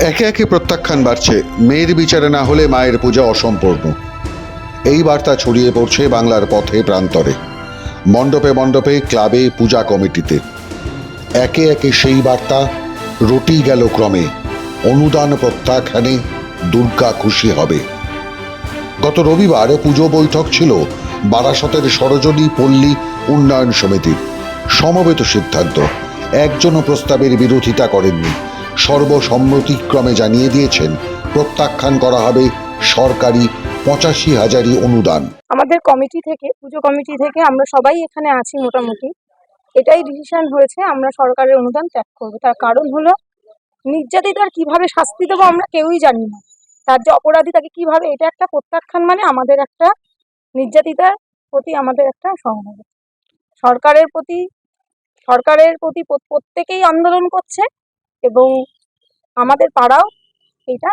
একে একে প্রত্যাখ্যান বাড়ছে। মেয়ের বিচারে না হলে মায়ের পূজা অসম্পূর্ণ। এই বার্তা ছড়িয়ে পড়ছে বাংলার পথে প্রান্তরে। মণ্ডপে মণ্ডপে, ক্লাবে, পূজা কমিটিতে। একে একে সেই বার্তা রটি গেল ক্রমে। অনুদান প্রত্যাখ্যানে দুর্গা খুশি হবে। গত রবিবার পুজো বৈঠক ছিল বারাসতের সরজনী, পল্লী, উন্নয়ন সমিতির। সমবেত সিদ্ধান্ত। একজনও প্রস্তাবের বিরোধিতা করেননি। সর্বসম্মতিক্রমে জানিয়ে দিয়েছেন, প্রত্যাখ্যান করা হবে সরকারি পঁচাশি হাজারি অনুদান। আমাদের কমিটি থেকে, পুজো কমিটি থেকে আমরা সবাই এখানে আছি মোটামুটি। এটাই ডিসিশন হয়েছে, আমরা সরকারের অনুদান ত্যাগ করব। তার কারণ হলো, নির্যাতিতার কীভাবে শাস্তি দেবো আমরা কেউই জানি না। তার যে অপরাধী, তাকে কীভাবে, এটা একটা প্রত্যাখ্যান মানে আমাদের একটা নির্যাতিতার প্রতি আমাদের একটা সহমত সরকারের প্রতি সরকারের প্রতি প্রত্যেকেই আন্দোলন করছে এবং আমাদের পাড়াও এটা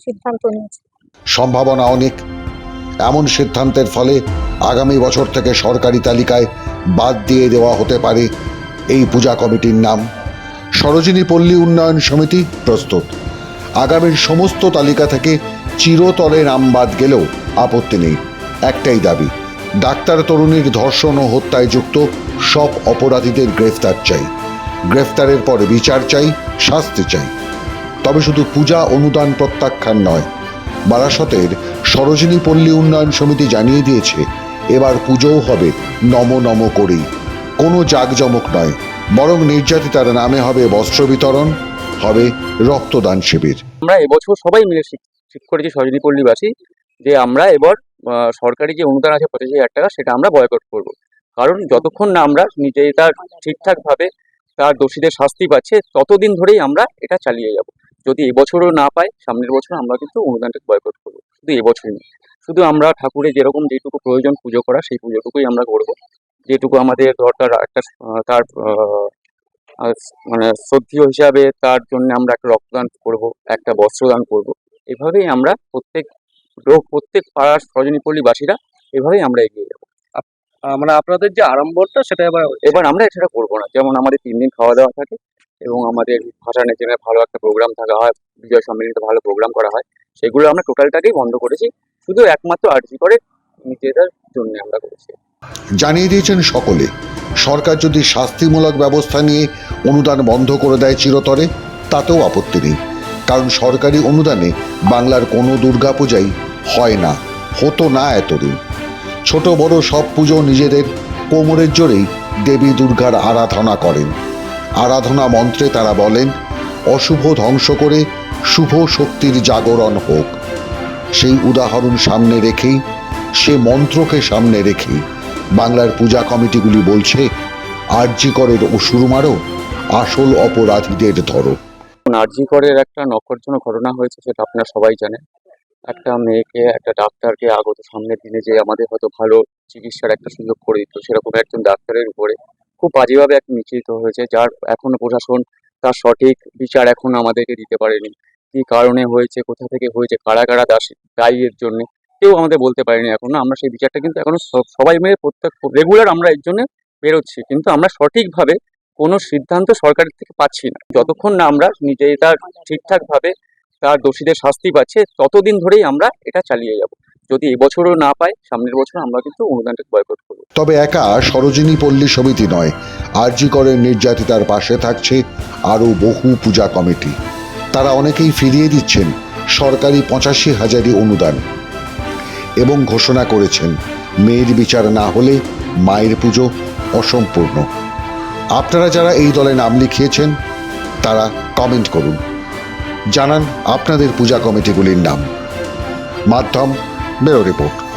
সিদ্ধান্ত নিয়েছে। সম্ভাবনা অনেক। এমন সিদ্ধান্তের ফলে আগামী বছর থেকে সরকারি তালিকায় বাদ দিয়ে দেওয়া হতে পারে এই পূজা কমিটির নাম। সরোজিনী পল্লী উন্নয়ন সমিতি প্রস্তুত। আগামীর সমস্ত তালিকা থেকে চিরতরে নাম বাদ গেলেও আপত্তি নেই। একটাই দাবি, ডাক্তার তরুণীর ধর্ষণ ও হত্যায় যুক্ত সব অপরাধীদের গ্রেফতার চাই। গ্রেফতারের পর বিচার চাই, শাস্তি চাই। তবে শুধু পূজা অনুদান প্রত্যাখ্যান নয়, বারাসতের সরোজিনী পল্লী উন্নয়ন সমিতি জানিয়ে দিয়েছে, এবার পুজোও হবে নম নম করেই। কোনো জাঁকজমক নয়, বরং নির্যাতিতার নামে হবে বস্ত্র বিতরণ, হবে রক্তদান শিবির। আমরা এবছর সবাই মিলে ঠিক করেছি সজনী পল্লীবাসী, যে আমরা এবার সরকারি যে অনুদান আছে পঁচিশ হাজার টাকা, সেটা আমরা বয়কট করব। কারণ যতক্ষণ না আমরা নিজে তার ঠিকঠাকভাবে তার দোষীদের শাস্তি পাচ্ছে, ততদিন ধরেই আমরা এটা চালিয়ে যাব। যদি এবছরও না পাই সামনের বছর আমরা কিন্তু অনুদানটা বয়কট করব। শুধু এবছরই না। শুধু আমরা ঠাকুরের যেরকম যেটুকু প্রয়োজন পুজো করা সেই পুজোটুকুই আমরা করব। যেটুকু আমাদের দরকার একটা তার মানে শ্রদ্ধীয় হিসাবে তার জন্য আমরা একটা রক্তদান করব একটা বস্ত্রদান করব। এভাবেই আমরা প্রত্যেক প্রত্যেক পাড়ার সজনীপল্লীবাসীরা এভাবেই আমরা এগিয়ে যাব। মানে আপনাদের যে আড়ম্বরটা সেটা এবার এবার আমরা সেটা করব না। যেমন আমাদের তিন দিন খাওয়া দাওয়া থাকে এবং আমাদের ভাষা নেচে ভালো একটা প্রোগ্রাম থাকা হয় বিজয় সম্মেলনীতে ভালো প্রোগ্রাম করা হয়, সেগুলো আমরা টোটালটাকেই বন্ধ করেছি। শুধু একমাত্র আর্জি করে নিজেদের জন্য আমরা করেছি। জানিয়ে দিয়েছেন সকলে, সরকার যদি শাস্তিমূলক ব্যবস্থা নিয়ে অনুদান বন্ধ করে দেয় চিরতরে, তাতেও আপত্তি নেই। কারণ সরকারি অনুদানে বাংলার কোনো দুর্গাপূজাই হয় না, হতো না এতদিন। ছোট বড় সব পুজো নিজেদের কোমরের জোরেই দেবী দুর্গার আরাধনা করেন। আরাধনা মন্ত্রে তারা বলেন, অশুভ ধ্বংস করে শুভ শক্তির জাগরণ হোক। সেই উদাহরণ সামনে রেখেই, সে মন্ত্রকে সামনে রেখেই বাংলার পূজা কমিটিগুলি বলছে, আরজি করের অসুর মারো, আসল অপরাধীদের ধরো। নার্জি করের একটা নক্ষরজনক ঘটনা হয়েছে, সেটা আপনারা সবাই জানেন। একটা মেয়েকে, একটা ডাক্তারকে আগত সামনে দিনে যে আমাদের হয়তো ভালো চিকিৎসার একটা সুযোগ করে দিত, সেরকম একজন ডাক্তারের উপরে। খুব বাজেভাবে এক নিশ্চিত হয়েছে, যার এখনও প্রশাসন তার সঠিক বিচার এখনও আমাদেরকে দিতে পারেনি। কি কারণে হয়েছে, কোথা থেকে হয়েছে, কারা কারা দাস দায়ী এর জন্য কেউ আমাদের বলতে পারেনি এখনও। আমরা সেই বিচারটা কিন্তু এখনও সব- সবাই মিলে প্রত্যেক রেগুলার আমরা এর জন্য বেরোচ্ছি। কিন্তু আমরা সঠিকভাবে কোনো সিদ্ধান্ত সরকারের থেকে পাচ্ছি না। যতক্ষণ না আমরা নিজে তার ঠিকঠাকভাবে তার দোষীদের শাস্তি পাচ্ছে, ততদিন ধরেই আমরা এটা চালিয়ে যাব। যদি এবছরও না পাই সামনের বছর আমরা কিন্তু অনুদানটা বয়কট করব। তবে একা সরোজিনী পল্লী সমিতি নয়, আরজি করের নির্যাতিতার পাশে থাকছে আরও বহু পূজা কমিটি। তারা অনেকেই ফিরিয়ে দিচ্ছেন সরকারি পঁচাশি হাজারি অনুদান এবং ঘোষণা করেছেন মেয়ের বিচার না হলে মায়ের পুজো অসম্পূর্ণ। আপনারা যারা এই দলে নাম লিখিয়েছেন, তারা কমেন্ট করুন। জানান আপনাদের পূজা কমিটিগুলির নাম। মাধ্যম Beautiful.